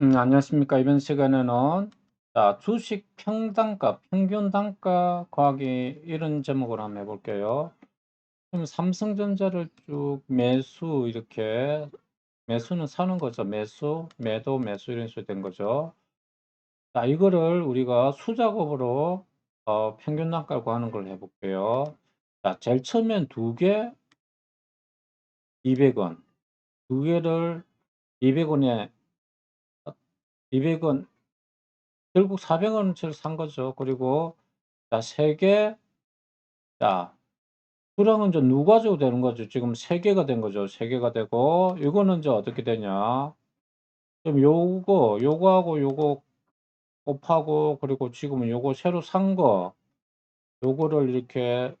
음, 안녕하십니까. 이번 시간에는 자, 주식 평단가, 평균 단가 구하기 이런 제목으로 한번 해볼게요. 그럼 삼성전자를 쭉 매수 이렇게 매수는 사는 거죠. 매수, 매도, 매수 이런 식으로 된 거죠. 자, 이거를 우리가 수작업으로 어, 평균 단가를 구하는 걸 해볼게요. 자, 제일 처음엔 두 개, 200원. 두 개를 200원에 200 원 결국 400 원어치를 산 거죠. 그리고 자, 3개. 자, 수량은 이제 누가 줘도 되는 거죠. 지금 3개가 된 거죠. 3개가 되고 이거는 이제 어떻게 되냐? 그럼 요거 요거하고 요거 곱하고 그리고 지금은 요거 새로 산 거 요거를 이렇게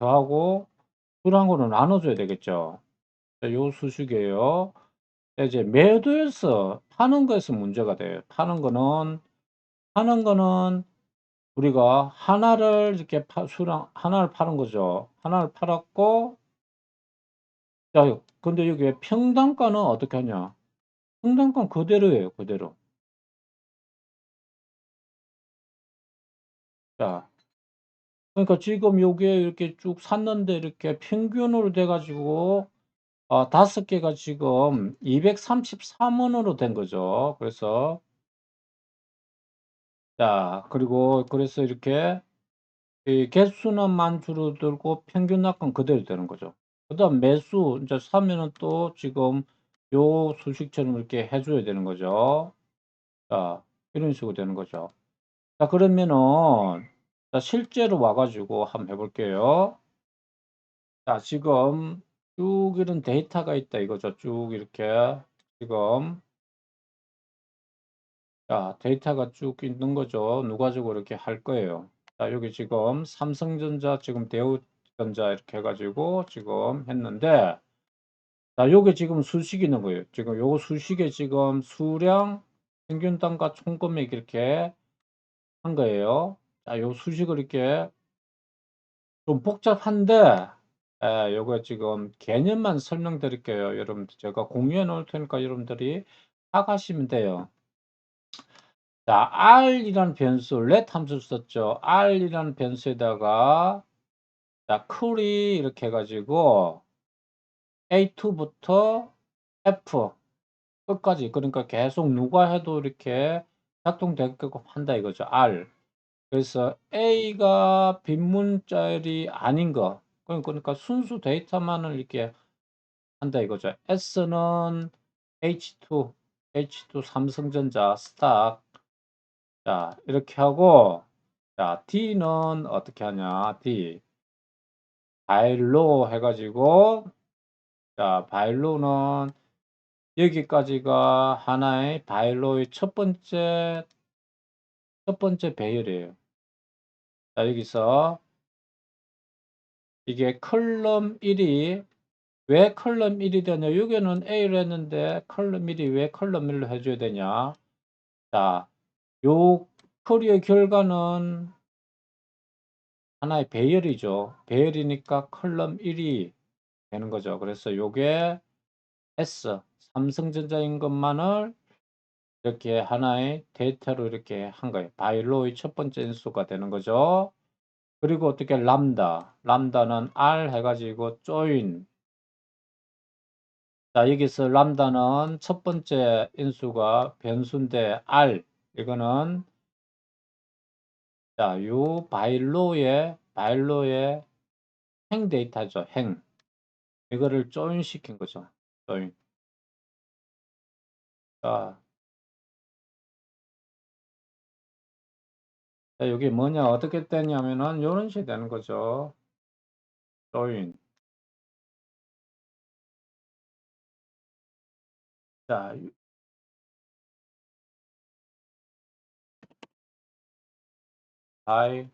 더하고 수량으로 나눠 줘야 되겠죠. 자, 요 수식이에요. 이제 매도해서 파는 거에서 문제가 돼요. 파는 거는 파는 거는 우리가 하나를 이렇게 파, 수량 하나를 파는 거죠. 하나를 팔았고, 자, 근데 여기 평단가는 어떻게 하냐? 평단가는 그대로예요, 그대로. 자, 그러니까 지금 요게 이렇게 쭉 샀는데 이렇게 평균으로 돼가지고 어, 다섯 개가 지금 233원으로 된 거죠. 그래서 자, 그리고 그래서 이렇게 이 개수는 만 줄어들고 평균 낙관 그대로 되는 거죠. 그다음 매수 이제 사면은 또 지금 요 수식처럼 이렇게 해 줘야 되는 거죠. 자, 이런 식으로 되는 거죠. 자, 그러면은 자, 실제로 와 가지고 한번 해 볼게요. 자, 지금 쭉 이런 데이터가 있다 이거죠. 쭉 이렇게 지금 자, 데이터가 쭉 있는 거죠. 누가 주고 이렇게 할 거예요. 자, 여기 지금 삼성전자, 지금 대우전자 이렇게 해가지고 지금 했는데, 자, 요게 지금 수식이 있는 거예요. 지금 요 수식에 지금 수량, 평균 단가 총 금액 이렇게 한 거예요. 자, 요 수식을 이렇게 좀 복잡한데, 에, 요거 지금 개념만 설명드릴게요. 여러분들 제가 공유해 놓을 테니까 여러분들이 파가시면 돼요. 자, r이라는 변수, let 함수를 썼죠. r이라는 변수에다가 자, 쿨이 이렇게 해가지고 a2부터 f 끝까지 그러니까 계속 누가 해도 이렇게 작동되게끔 한다 이거죠. r 그래서 a가 빈문자열이 아닌 거 그러니까 순수 데이터만을 이렇게 한다 이거죠. s는 h2 h2 삼성전자 스탁 자, 이렇게 하고, 자, D는 어떻게 하냐, D. 바일로 해가지고, 자, 바일로는 여기까지가 하나의 바일로의 첫 번째, 첫 번째 배열이에요. 자, 여기서 이게 컬럼 1이 왜 컬럼 1이 되냐? 여기는 A를 했는데 컬럼 1이 왜 컬럼 1로 해줘야 되냐? 자, 요 커리의 결과는 하나의 배열이죠. 배열이니까 컬럼 1이 되는 거죠. 그래서 요게 S, 삼성전자인 것만을 이렇게 하나의 데이터로 이렇게 한 거예요. 바이로의 첫 번째 인수가 되는 거죠. 그리고 어떻게 람다, 람다는 R 해가지고 join. 자, 여기서 람다는 첫 번째 인수가 변수인데 R, 이거는 자, 요 바일로의 바일로의 행 데이터죠. 행. 이거를 조인 시킨 거죠. 조인. 자, 자, 여기 뭐냐 어떻게 되냐면은 요런 식이 되는 거죠. 조인. 자, 바이로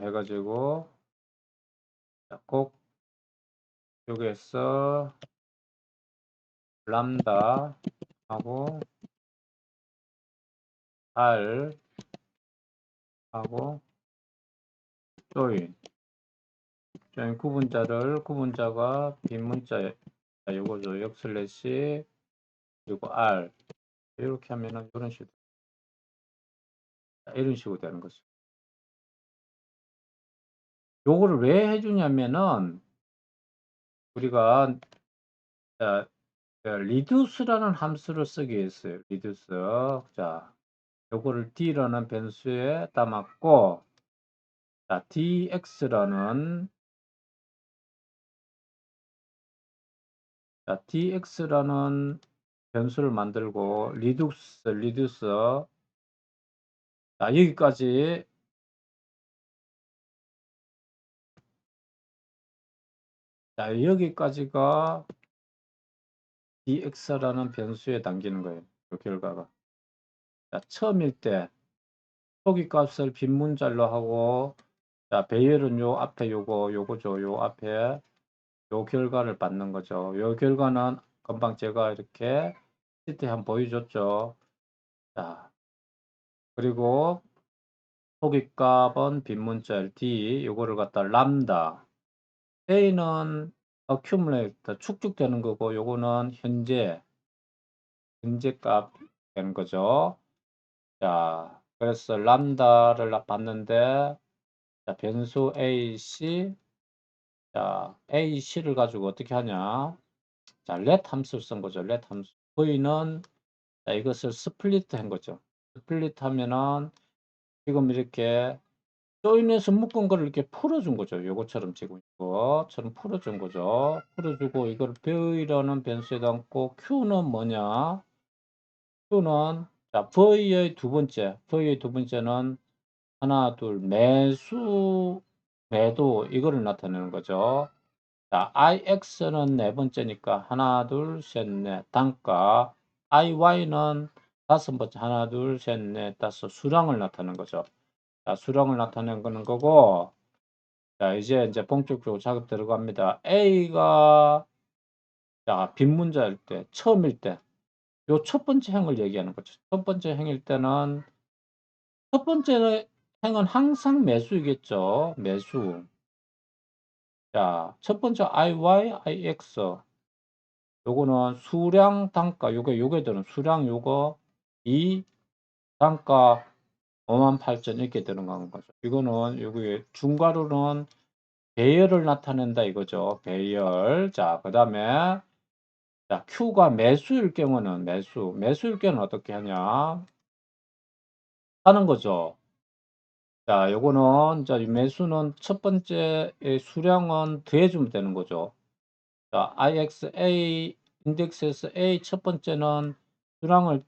해가지고 자, 꼭 여기에서 람다 하고 R 하고 조인 조인 구분자를 구분자가 빈문자 자, 요거죠. 역슬래시 그리고 R 이렇게 하면은 이런 식으로 자, 이런 식으로 되는 거죠. 요거를 왜 해주냐면은 우리가 자, reduce라는 함수를 쓰기 위해서요. reduce. 자, 요거를 d라는 변수에 담았고 자, dx라는 자, dx라는 변수를 만들고 reduce, reduce 자, 여기까지 자, 여기까지가 dx라는 변수에 담기는 거예요. 그 결과가. 자, 처음일 때 초기 값을 빈 문자로 하고 자, 배열은 요 앞에 요거 요거죠. 요 앞에 요 결과를 받는 거죠. 요 결과는 금방 제가 이렇게 시트에 한번 보여줬죠. 자, 그리고 초기 값은 빈 문자 d 요거를 갖다 람다 a는 accumulate 축적되는 거고 요거는 현재 현재 값 되는 거죠. 자, 그래서 람다를 봤는데 자, 변수 AC 자, AC를 가지고 어떻게 하냐? 자, let 함수를 쓴 거죠. let 함수. V는 자, 이것을 스플릿 한 거죠. 스플릿 하면은 지금 이렇게 조인해서 묶은 거를 이렇게 풀어준 거죠. 요거처럼 지금 이거처럼 풀어준 거죠. 풀어주고 이걸 V라는 변수에 담고 Q는 뭐냐? Q는 자, V의 두 번째, V의 두 번째는 하나, 둘, 매수, 매도 이거를 나타내는 거죠. 자, IX는 네 번째니까 하나, 둘, 셋, 넷 단가 IY는 다섯 번째 하나, 둘, 셋, 넷, 다섯 수량을 나타내는 거죠. 자, 수량을 나타내는 거고 자, 이제 이제 본격적으로 작업 들어갑니다. A가 자, 빈 문자일 때, 처음일 때, 요 첫 번째 행을 얘기하는 거죠. 첫 번째 행일 때는 첫 번째 행은 항상 매수이겠죠. 매수. 자, 첫 번째 IY, IX. 요거는 수량 단가, 요게, 요게 되는 수량 요거, 이 단가 58,000 이렇게 들어가는 거죠. 이거는 여기 중괄호는 배열을 나타낸다 이거죠. 배열. 자, 그 다음에 자, Q가 매수일 경우는 매수. 매수일 경우는 어떻게 하냐? 하는 거죠. 자, 요거는 자, 매수는 첫 번째 수량은 더해주면 되는 거죠. 자, IXA 인덱스에서 A 첫 번째는 수량을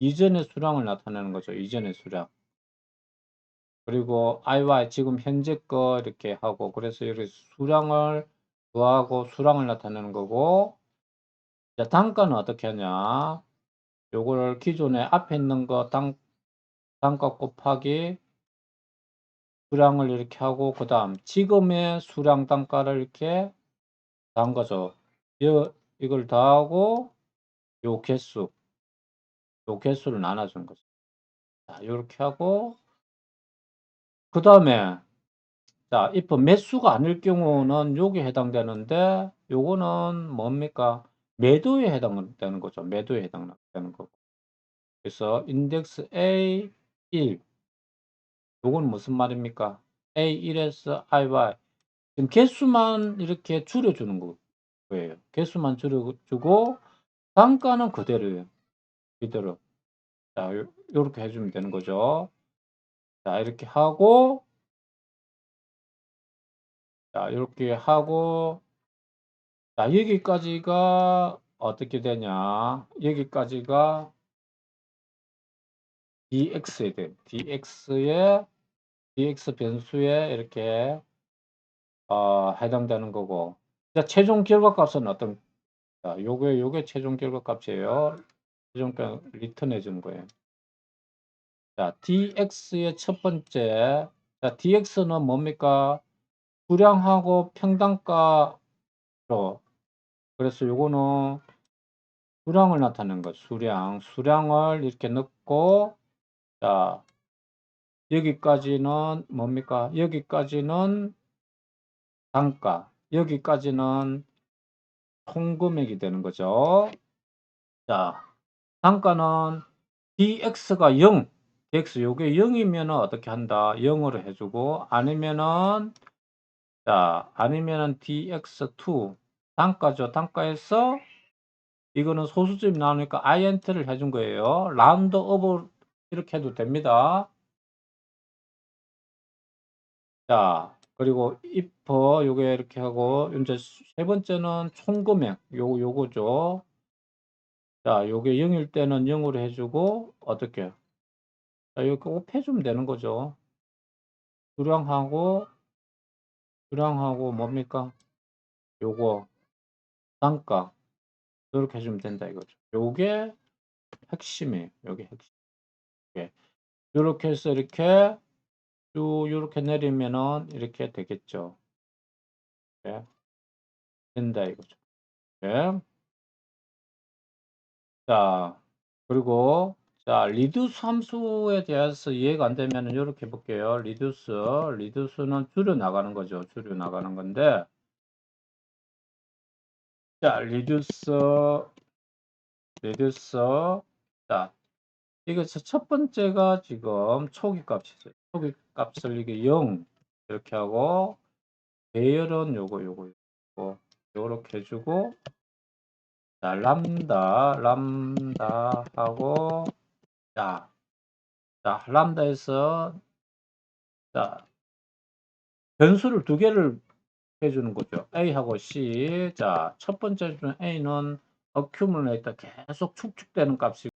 이전의 수량을 나타내는 거죠. 이전의 수량. 그리고 IY 지금 현재 거 이렇게 하고 그래서 여기 수량을 더하고 수량을 나타내는 거고 자, 단가는 어떻게 하냐? 요거를 기존에 앞에 있는 거 단, 단가 곱하기 수량을 이렇게 하고 그 다음 지금의 수량 단가를 이렇게 더한 거죠. 이, 이걸 더하고 요 개수 요 개수를 나눠준 거죠. 자, 이렇게 하고 그 다음에 자, if 매수가 아닐 경우는 요게 해당되는데 요거는 뭡니까? 매도에 해당되는 거죠. 매도에 해당되는 거고. 그래서 인덱스 A 1 요건 무슨 말입니까? A1에서 IY 지금 개수만 이렇게 줄여주는 거예요. 개수만 줄여주고 단가는 그대로예요. 그대로. 자, 요, 요렇게 해주면 되는 거죠. 자, 이렇게 하고 자, 이렇게 하고 자, 여기까지가 어떻게 되냐? 여기까지가 dx에 돼. dx에 dx 변수에 이렇게 어, 해당되는 거고. 자, 최종 결과 값은 어떤 자, 요게 요게 최종 결과 값이에요. 최종 결과 리턴해 주는 거예요. 자, dx의 첫 번째 자, dx는 뭡니까? 수량하고 평단가로 그래서 요거는 수량을 나타내는 거 수량. 수량을 이렇게 넣고 자 여기까지는 뭡니까? 여기까지는 단가 여기까지는 총금액이 되는 거죠. 자, 단가는 dx가 0, dx 요게 0이면은 어떻게 한다? 0으로 해주고 아니면은 자, 아니면은 dx2 단가죠. 단가에서 이거는 소수점이 나오니까 int를 해준 거예요. 라운드 오버 이렇게 해도 됩니다. 자, 그리고 if 요게 이렇게 하고 이제 세 번째는 총금액 요 요거죠. 자, 요게 0일 때는 0으로 해주고 어떻게? 자, 이렇게 곱해주면 되는 거죠. 수량하고 수량하고 뭡니까? 요거 단가 이렇게 해주면 된다 이거죠. 요게 핵심이에요. 요게 핵심. 예. 요렇게 해서 이렇게 쭉 요렇게 내리면은 이렇게 되겠죠. 예. 된다 이거죠. 예. 자, 그리고 자, 리듀스 함수에 대해서 이해가 안 되면은 요렇게 볼게요. 리듀스, 리듀스는 줄여 나가는 거죠. 줄여 나가는 건데 자, 리듀스 리듀스 자, 이거 첫 번째가 지금 초기 값이죠. 초기 값을 이게 0 이렇게 하고 배열은 요거 요거 요거 요렇게 해주고 자 람다 람다 하고 자, 자 람다에서 자 변수를 두 개를 해주는 거죠. A하고 C. 자, 첫 번째 중 A는 accumulate 계속 축축되는 값이